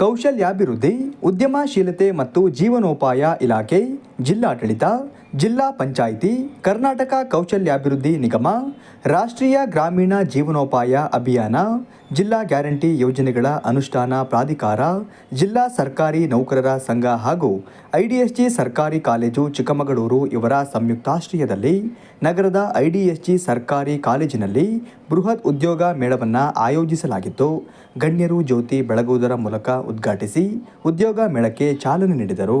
ಕೌಶಲ್ಯಾಭಿವೃದ್ಧಿ ಉದ್ಯಮಶೀಲತೆ ಮತ್ತು ಜೀವನೋಪಾಯ ಇಲಾಖೆ ಜಿಲ್ಲಾಡಳಿತ, ಜಿಲ್ಲಾ ಪಂಚಾಯಿತಿ, ಕರ್ನಾಟಕ ಕೌಶಲ್ಯಾಭಿವೃದ್ಧಿ ನಿಗಮ, ರಾಷ್ಟ್ರೀಯ ಗ್ರಾಮೀಣ ಜೀವನೋಪಾಯ ಅಭಿಯಾನ, ಜಿಲ್ಲಾ ಗ್ಯಾರಂಟಿ ಯೋಜನೆಗಳ ಅನುಷ್ಠಾನ ಪ್ರಾಧಿಕಾರ, ಜಿಲ್ಲಾ ಸರ್ಕಾರಿ ನೌಕರರ ಸಂಘ ಹಾಗೂ ಐಡಿಎಸ್ಜಿ ಸರ್ಕಾರಿ ಕಾಲೇಜು ಚಿಕ್ಕಮಗಳೂರು ಇವರ ಸಂಯುಕ್ತಾಶ್ರಯದಲ್ಲಿ ನಗರದ ಐಡಿಎಸ್ಜಿ ಸರ್ಕಾರಿ ಕಾಲೇಜಿನಲ್ಲಿ ಬೃಹತ್ ಉದ್ಯೋಗ ಮೇಳವನ್ನು ಆಯೋಜಿಸಲಾಗಿತ್ತು. ಗಣ್ಯರು ಜ್ಯೋತಿ ಬೆಳಗುವುದರ ಮೂಲಕ ಉದ್ಘಾಟಿಸಿ ಉದ್ಯೋಗ ಮೇಳಕ್ಕೆ ಚಾಲನೆ ನೀಡಿದರು.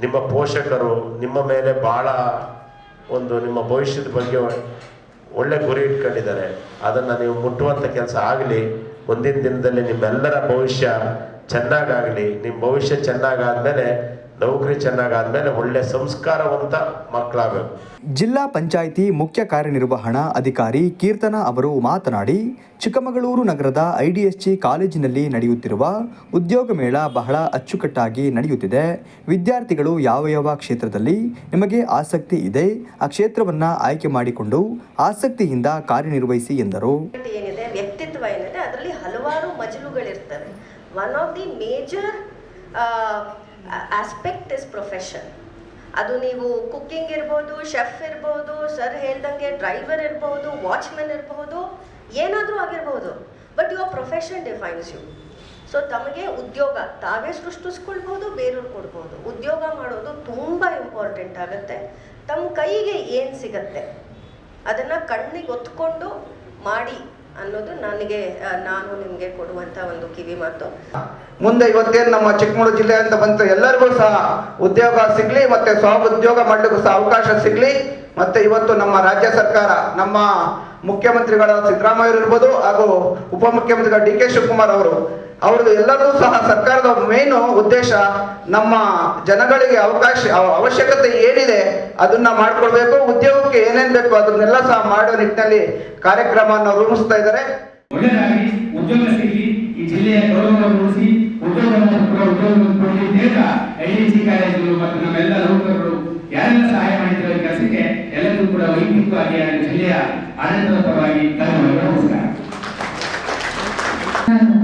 ನಿಮ್ಮ ಪೋಷಕರು ನಿಮ್ಮ ಮೇಲೆ ಬಹಳ ಒಂದು ನಿಮ್ಮ ಭವಿಷ್ಯದ ಬಗ್ಗೆ ಒಳ್ಳೆ ಗುರಿ ಇಟ್ಕೊಂಡಿದ್ದಾರೆ. ಅದನ್ನು ನೀವು ಮುಟ್ಟುವಂಥ ಕೆಲಸ ಆಗಲಿ, ಮುಂದಿನ ದಿನದಲ್ಲಿ ನಿಮ್ಮೆಲ್ಲರ ಭವಿಷ್ಯ ಚೆನ್ನಾಗಾಗಲಿ ನಿಮ್ಮ ಭವಿಷ್ಯ ಚೆನ್ನಾಗಾದ್ಮೇಲೆ ನೌಕರಿ ಚೆನ್ನಾಗಾದ್ಮೇಲೆ ಒಳ್ಳೆ ಸಂಸ್ಕಾರವಂತ ಮಕ್ಕಳಾಗಬೇಕು ಜಿಲ್ಲಾ ಪಂಚಾಯಿತಿ ಮುಖ್ಯ ಕಾರ್ಯನಿರ್ವಹಣಾ ಅಧಿಕಾರಿ ಕೀರ್ತನ ಅವರು ಮಾತನಾಡಿ ಚಿಕ್ಕಮಗಳೂರು ನಗರದ ಐಡಿಎಸ್ಜಿ ಕಾಲೇಜಿನಲ್ಲಿ ನಡೆಯುತ್ತಿರುವ ಉದ್ಯೋಗ ಮೇಳ ಬಹಳ ಅಚ್ಚುಕಟ್ಟಾಗಿ ನಡೆಯುತ್ತಿದೆ. ವಿದ್ಯಾರ್ಥಿಗಳು ಯಾವ ಯಾವ ಕ್ಷೇತ್ರದಲ್ಲಿ ನಿಮಗೆ ಆಸಕ್ತಿ ಇದೆ ಆ ಕ್ಷೇತ್ರವನ್ನು ಆಯ್ಕೆ ಮಾಡಿಕೊಂಡು ಆಸಕ್ತಿಯಿಂದ ಕಾರ್ಯನಿರ್ವಹಿಸಿ ಎಂದರು. ಏನಿದೆ? ವ್ಯಕ್ತಿತ್ವ ಏನಿದೆ? ಅದರಲ್ಲಿ ಹಲವಾರು ಮಜಲುಗಳಿರ್ತವೆ. One of the major aspect is profession ಅದು ನೀವು ಕುಕ್ಕಿಂಗ್ ಇರ್ಬೋದು ಶೆಫ್ ಇರ್ಬೋದು ಸರ್ ಹೇಳ್ದಂಗೆ ಡ್ರೈವರ್ ಇರ್ಬೋದು ವಾಚ್ಮೆನ್ ಇರಬಹುದು ಏನಾದರೂ ಆಗಿರ್ಬೋದು. But your profession defines you so ತಮಗೆ ಉದ್ಯೋಗ, ತಾವೇ ಸೃಷ್ಟಿಸ್ಕೊಳ್ಬೋದು ಬೇರೆಯವ್ರು ಕೊಡ್ಬೋದು. ಉದ್ಯೋಗ ಮಾಡೋದು ತುಂಬ ಇಂಪಾರ್ಟೆಂಟ್ ಆಗುತ್ತೆ. ತಮ್ಮ ಕೈಗೆ ಏನು ಸಿಗತ್ತೆ? ಅದನ್ನು ಕಣ್ಣಿಗೆ ಒತ್ಕೊಂಡು ಮಾಡಿ. ಅನ್ನೋದು ನನಗೆ ನಾನು ನಿಮಗೆ ಕೊಡುವಂತ ಒಂದು ಕಿವಿ ಮಾತು. ಮುಂದೆ ಇವತ್ತೇನು ನಮ್ಮ ಚಿಕ್ಕಮಗಳೂರು ಜಿಲ್ಲೆ ಅಂತ ಬಂತು, ಎಲ್ಲರಿಗೂ ಸಹ ಉದ್ಯೋಗ ಸಿಗ್ಲಿ, ಮತ್ತೆ ಸ್ವ ಉದ್ಯೋಗ ಮಾಡಲಿಕ್ಕೂ ಸಹ ಅವಕಾಶ ಸಿಗ್ಲಿ, ಮತ್ತೆ ಇವತ್ತು ನಮ್ಮ ರಾಜ್ಯ ಸರ್ಕಾರ, ನಮ್ಮ ಮುಖ್ಯಮಂತ್ರಿಗಳ ಸಿದ್ದರಾಮಯ್ಯ ಇರ್ಬೋದು, ಹಾಗೂ ಉಪಮುಖ್ಯಮಂತ್ರಿಗಳ ಡಿ ಕೆ ಶಿವಕುಮಾರ್ ಅವರು ಅವ್ರದ್ದು ಎಲ್ಲರೂ ಸಹ ಸರ್ಕಾರದ ಮೇನು ಉದ್ದೇಶ ನಮ್ಮ ಜನಗಳಿಗೆ ಅವಕಾಶ, ಅವ- ಅವಶ್ಯಕತೆ ಏನಿದೆ ಅದನ್ನ ಮಾಡ್ಕೊಳ್ಬೇಕು, ಉದ್ಯೋಗಕ್ಕೆ ಏನೇನ್ ಬೇಕು ಅದನ್ನೆಲ್ಲ ಸಹ ಮಾಡೋ ನಿಟ್ಟಿನಲ್ಲಿ ಕಾರ್ಯಕ್ರಮವನ್ನು ರೂಪಿಸ್ತಾ ಇದ್ದಾರೆ. ಸಹಾಯ ಮಾಡಿದ್ರು ಎಲ್ಲರಿಗೂ ಕೂಡ ವೈಯಕ್ತಿಕವಾಗಿ ಜಿಲ್ಲೆಯ ಆಡಳಿತದ ಪರವಾಗಿ ಧನ್ಯವಾದಗಳು, ನಮಸ್ಕಾರ ನಾನು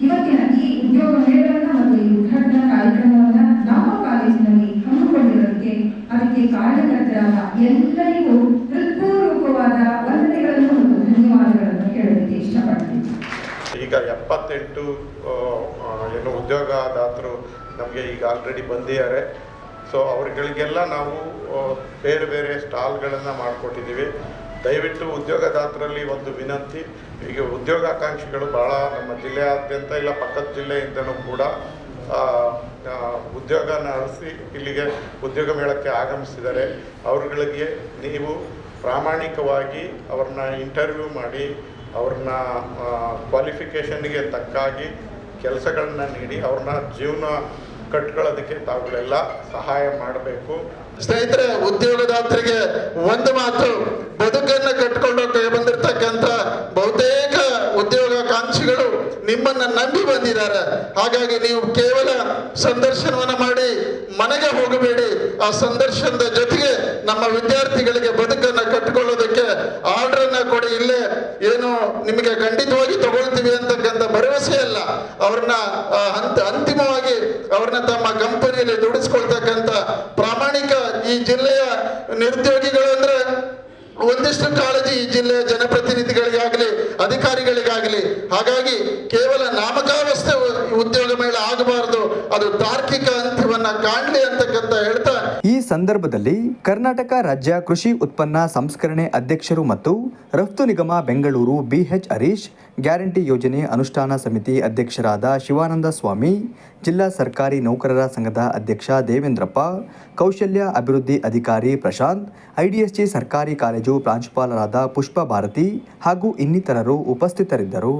ಇವತ್ತಿನ ಈ ಉದ್ಯೋಗ ಮೇಳವನ್ನ ಮತ್ತು ಈ ಉದ್ಘಾಟನಾ ಕಾರ್ಯಕ್ರಮವನ್ನ ನಮ್ಮ ಕಾಲೇಜಿನಲ್ಲಿ ಹಮ್ಮಿಕೊಂಡಿರೋದಕ್ಕೆ ಎಲ್ಲರಿಗೂ ಹೃತ್ಪೂರ್ವಕವಾದ ವಂದನೆಗಳನ್ನು ಮತ್ತು ಧನ್ಯವಾದಗಳನ್ನು ಹೇಳಲಿಕ್ಕೆ ಇಷ್ಟಪಡ್ತೀನಿ. ಈಗ ಎಪ್ಪತ್ತೆಂಟು ಏನು ಉದ್ಯೋಗದಾತರು ನಮಗೆ ಈಗ ಆಲ್ರೆಡಿ ಬಂದಿದ್ದಾರೆ. ಸೊ ಅವ್ರುಗಳಿಗೆಲ್ಲ ನಾವು ಬೇರೆ ಬೇರೆ ಸ್ಟಾಲ್ಗಳನ್ನು ಮಾಡಿಕೊಟ್ಟಿದ್ದೀವಿ. ದಯವಿಟ್ಟು ಉದ್ಯೋಗದಾತರಲ್ಲಿ ಒಂದು ವಿನಂತಿ, ಈಗ ಉದ್ಯೋಗಾಕಾಂಕ್ಷಿಗಳು ಭಾಳ ನಮ್ಮ ಜಿಲ್ಲೆಯಾದ್ಯಂತ ಇಲ್ಲ, ಪಕ್ಕದ ಜಿಲ್ಲೆಯಿಂದನೂ ಕೂಡ ಆ, ನಡೆಸಿ ಇಲ್ಲಿಗೆ ಉದ್ಯೋಗ ಮೇಳಕ್ಕೆ ಆಗಮಿಸಿದ್ದಾರೆ ಅವರುಗಳಿಗೆ ನೀವು ಪ್ರಾಮಾಣಿಕವಾಗಿ ಅವ್ರನ್ನ ಇಂಟರ್ವ್ಯೂ ಮಾಡಿ ಅವ್ರನ್ನ ಕ್ವಾಲಿಫಿಕೇಷನ್ಗೆ ತಕ್ಕಾಗಿ ಕೆಲಸಗಳನ್ನ ನೀಡಿ ಅವ್ರನ್ನ ಜೀವನ ಕಟ್ಕೊಳ್ಳೋದಕ್ಕೆ ತಾವುಗಳೆಲ್ಲ ಸಹಾಯ ಮಾಡಬೇಕು. ಸ್ನೇಹಿತರೆ ಉದ್ಯೋಗದಾತರಿಗೆ ಒಂದು ಮಾತು ಬದುಕನ್ನು ಕಟ್ಕೊಂಡೋಗಿ ಬಂದಿರತಕ್ಕಂಥ ಬಹುತೇಕ ಉದ್ಯೋಗಾಕಾಂಕ್ಷಿಗಳು ನಿಮ್ಮನ್ನ ನಂಬಿ ಬಂದಿದ್ದಾರೆ. ಹಾಗಾಗಿ ನೀವು ಸಂದರ್ಶನವನ್ನ ಮಾಡಿ ಮನೆಗೆ ಹೋಗಬೇಡಿ. ಆ ಸಂದರ್ಶನದ ಜೊತೆಗೆ ನಮ್ಮ ವಿದ್ಯಾರ್ಥಿಗಳಿಗೆ ಬದುಕನ್ನ ಕಟ್ಟಿಕೊಳ್ಳೋದಕ್ಕೆ ಆರ್ಡರ್ ಅನ್ನ ಕೊಡಿ. ಇಲ್ಲೇ ಏನು ನಿಮಗೆ ಖಂಡಿತವಾಗಿ ತಗೊಳ್ತೀವಿ ಅಂತಕ್ಕಂಥ ಭರವಸೆ ಅಲ್ಲ. ಅವ್ರನ್ನ ಅಂತಿಮವಾಗಿ ಅವ್ರನ್ನ ತಮ್ಮ ಕಂಪನಿಯಲ್ಲಿ ದುಡಿಸ್ಕೊಳ್ತಕ್ಕಂಥ ಪ್ರಾಮಾಣಿಕ ಈ ಜಿಲ್ಲೆಯ ನಿರುದ್ಯೋಗಿಗಳು ಅಂದ್ರೆ ಒಂದಿಷ್ಟು ಕಾಳಜಿ ಈ ಜಿಲ್ಲೆಯ ಜನಪ್ರತಿನಿಧಿಗಳಿಗಾಗಲಿ, ಅಧಿಕಾರಿಗಳಿಗಾಗಲಿ. ಹಾಗಾಗಿ ಕೇವಲ ನಾಮಕಾವಸ್ಥೆ ತಾರ್ಕಿಕ ಅಂತ್ಯವನ್ನ ಕಾಣಲಿ ಅಂತಕ್ಕಂತ ಹೇಳ್ತಾ ಈ ಸಂದರ್ಭದಲ್ಲಿ ಕರ್ನಾಟಕ ರಾಜ್ಯ ಕೃಷಿ ಉತ್ಪನ್ನ ಸಂಸ್ಕರಣೆ ಅಧ್ಯಕ್ಷರು ಮತ್ತು ರಫ್ತು ನಿಗಮ ಬೆಂಗಳೂರು ಬಿಎಚ್ ಹರೀಶ್, ಗ್ಯಾರಂಟಿ ಯೋಜನೆ ಅನುಷ್ಠಾನ ಸಮಿತಿ ಅಧ್ಯಕ್ಷರಾದ ಶಿವಾನಂದ ಸ್ವಾಮಿ, ಜಿಲ್ಲಾ ಸರ್ಕಾರಿ ನೌಕರರ ಸಂಘದ ಅಧ್ಯಕ್ಷ ದೇವೇಂದ್ರಪ್ಪ, ಕೌಶಲ್ಯ ಅಭಿವೃದ್ಧಿ ಅಧಿಕಾರಿ ಪ್ರಶಾಂತ್, ಐಡಿಎಸ್ಜಿ ಸರ್ಕಾರಿ ಕಾಲೇಜು ಪ್ರಾಂಶುಪಾಲರಾದ ಪುಷ್ಪ ಭಾರತಿ ಹಾಗೂ ಇನ್ನಿತರರು ಉಪಸ್ಥಿತರಿದ್ದರು.